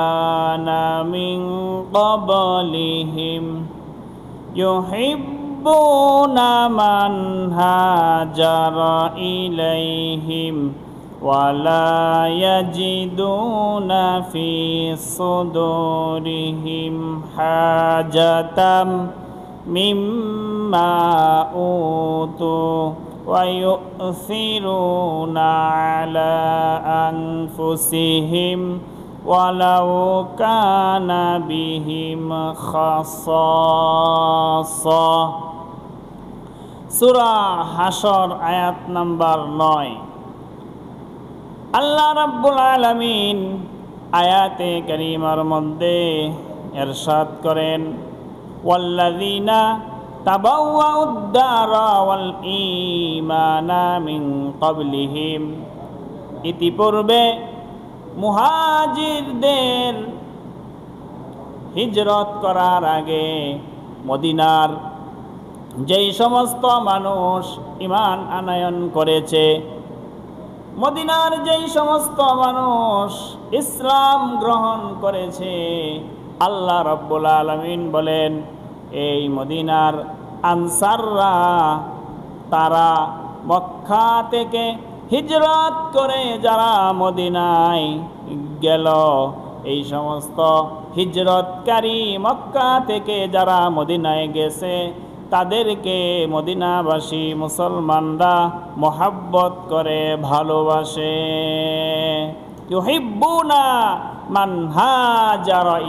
كان من قبلهم يحبون من هاجر إليهم ولا يجدون في صدورهم حاجة مما أوتوا ويؤثرون على أنفسهم ولو كان بهم خصاصة সুরা হাসর আয়াত নাম্বার নয় আল্লাহ রাব্বুল আলামিন আয়াতে করিমার মধ্যে এরশাদ করেন ওয়াল্লাযীনা তাবাওয়াউ উদ-দারা ওয়াল ঈমানা মিন ক্বাবলিহিম ইতিপূর্বে মুহাজিরদের হিজরত করার আগে মদিনার যেই সমস্ত মানুষ ইমান আনায়ন করেছে, মদিনার যেই সমস্ত মানুষ ইসলাম গ্রহণ করেছে, আল্লাহ রব্বুল আলমিন বলেন, এই মদিনার আনসাররা তারা মক্কা থেকে হিজরত করে যারা মদিনায় গেল, এই সমস্ত হিজরতকারী মক্কা থেকে যারা মদিনায় গেছে, তাদেরকে মদিনাবাসী মুসলমানরা মোহাব্বত করে ভালোবাসে।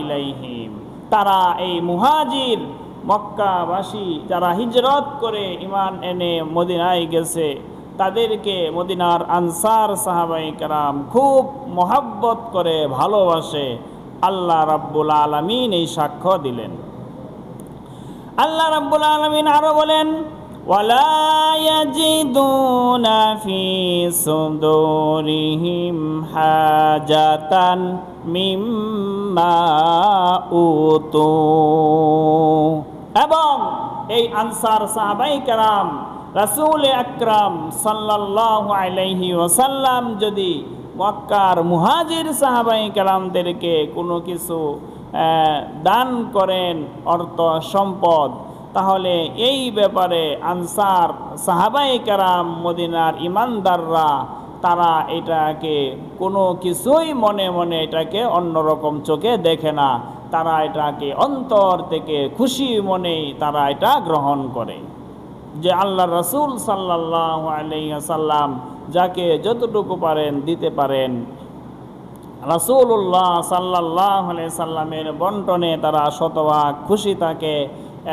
ইলাইহিম। তারা এই মুহাজির মক্কাবাসী যারা হিজরত করে ইমান এনে মদিনায় গেছে তাদেরকে মদিনার আনসার সাহাবাই কারাম খুব মোহাব্বত করে ভালোবাসে আল্লাহ রাব্বুল আলমিন এই সাক্ষ্য দিলেন আল্লাহ রাব্বুল আলমিন আরো বলেন ولا يجدون في صدورهم حاجة مما أوتوا এবং এই আনসার সাহাবাই কারাম রাসূল আকরাম সাল্লাল্লাহু আলাইহি ওয়াসাল্লাম যদি মক্কার মুহাজির সাহাবাই কালামদেরকে কোনো কিছু দান করেন অর্থ সম্পদ, তাহলে এই ব্যাপারে আনসার সাহাবাই কারাম মদিনার ইমানদাররা, তারা এটাকে কোনো কিছুই মনে মনে এটাকে অন্যরকম চোখে দেখে না। তারা এটাকে অন্তর থেকে খুশি মনেই তারা এটা গ্রহণ করে। যে আল্লাহ রসুল সাল্লাহ আলাইসাল্লাম যাকে যতটুকু পারেন দিতে পারেন। রাসুল্লাহ সাল্লাহ সাল্লামের বন্টনে তারা শতভাগ খুশি থাকে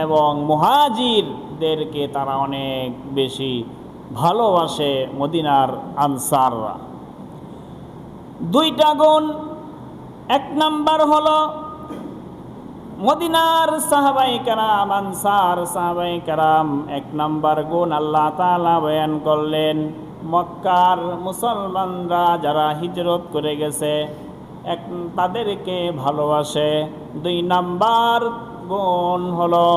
এবং মুহাজিরদেরকে তারা অনেক বেশি ভালোবাসে মদিনার আনসাররা। দুইটা গুণ, এক নাম্বার হলো মদিনার সাহাবাই কারাম, আনসার সাহাবাই কারাম, এক নম্বর গুণ আল্লাহ তালা বয়ান করলেন, মক্কার মুসলমানরা যারা হিজরত করে গেছে, এক তাদেরকে ভালোবাসে। দুই নাম্বার গুণ হলো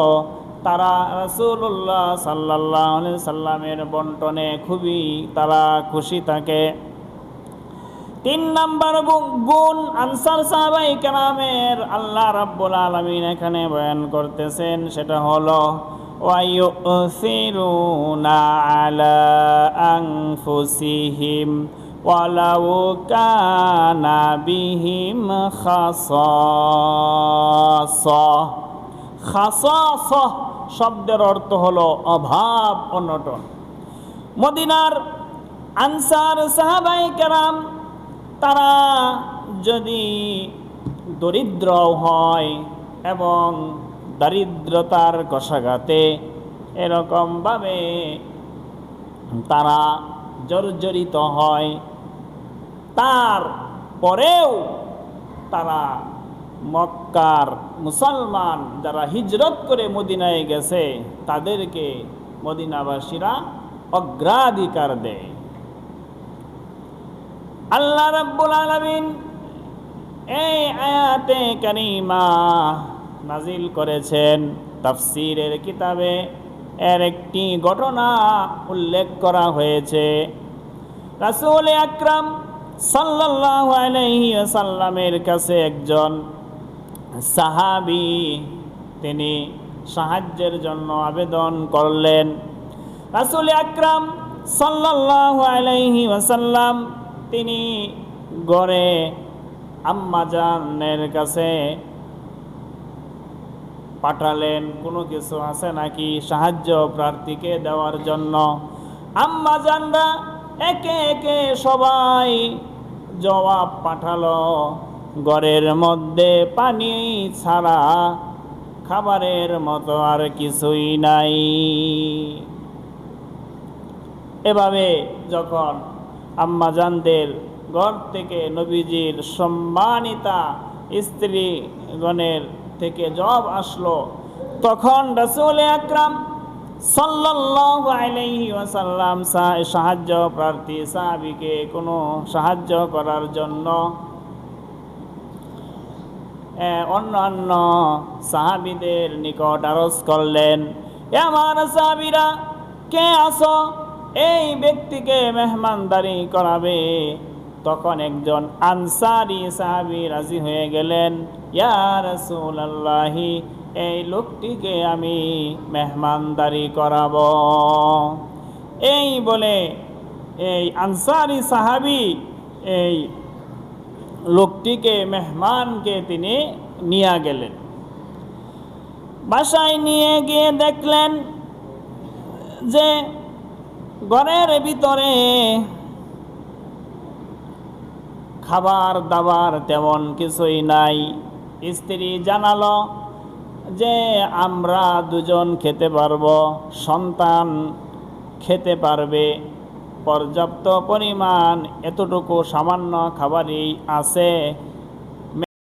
তারা রসুল্লাহ সাল্লাহ সাল্লামের বন্টনে খুবই তারা খুশি থাকে। তিন নাম্বার গুণ আনসার সাহাবাই কালামের আল্লাহ রাব্বুল আলমিন এখানে বয়ান করতেছেন, সেটা হলো শব্দের অর্থ হলো অভাব, অনটন। মদিনার আনসার সাহাবাই কেরাম তারা যদি দরিদ্র হয় এবং দারিদ্রতার কষাঘাতে এরকমভাবে তারা জর্জরিত হয়, তার পরেও তারা মক্কার মুসলমান যারা হিজরত করে মদিনায় গেছে, তাদেরকে মদিনাবাসীরা অগ্রাধিকার দেয়। আল্লাহ রাব্বুল আলামিন এই আয়াতে কারিমা নাজিল করেছেন। তাফসিরের কিতাবে এর একটি ঘটনা উল্লেখ করা হয়েছে। রাসূল আকরাম সাল্লাল্লাহু আলাইহি সাল্লামের কাছে একজন সাহাবি, তিনি সাহায্যের জন্য আবেদন করলেন। রাসূল আকরাম সাল্লাল্লাহু আলাইহি ওয়াসাল্লাম তিনি গড়ে আম্মাজানের কাছে পাঠালেন, কোনো কিছু আছে নাকি সাহায্য প্রার্থীকে দেওয়ার জন্য? আম্মা জানরা একে একে সবাই জবাব পাঠালো, ঘরের মধ্যে পানি ছাড়া খাবারের মতো আর কিছুই নাই। এভাবে যখন আম্মাজানদের ঘর থেকে নবীজির সম্মানিতা স্ত্রীগণের থেকে জব আসলো। তখন রসুল আকরাম সাল্লাল্লাহু আলাইহি ওয়াসাল্লাম সাহায্য প্রার্থী সাহাবিকে কোনো সাহায্য করার জন্য অন্যান্য সাহাবিদের নিকট আরজ করলেন, "এ আমার সাহাবিরা, কে আসো এই ব্যক্তিকে মেহমানদারি করাবে। তখন একজন আনসারি সাহাবি রাজি হয়ে গেলেন, ইয়া রাসূলুল্লাহি, এই লোকটিকে আমি মেহমানদারি করাবো। এই বলে এই আনসারি সাহাবি এই লোকটিকে, মেহমানকে তিনি নিয়ে গেলেন। বাসায় নিয়ে গিয়ে দেখলেন যে ঘরের ভিতরে খাবার দাবার তেমন কিছুই নাই। স্ত্রী জানালো যে আমরা দুজন খেতে পারব, সন্তান খেতে পারবে। পর্যাপ্ত পরিমাণ এতটুকু সামান্য খাবারই আছে।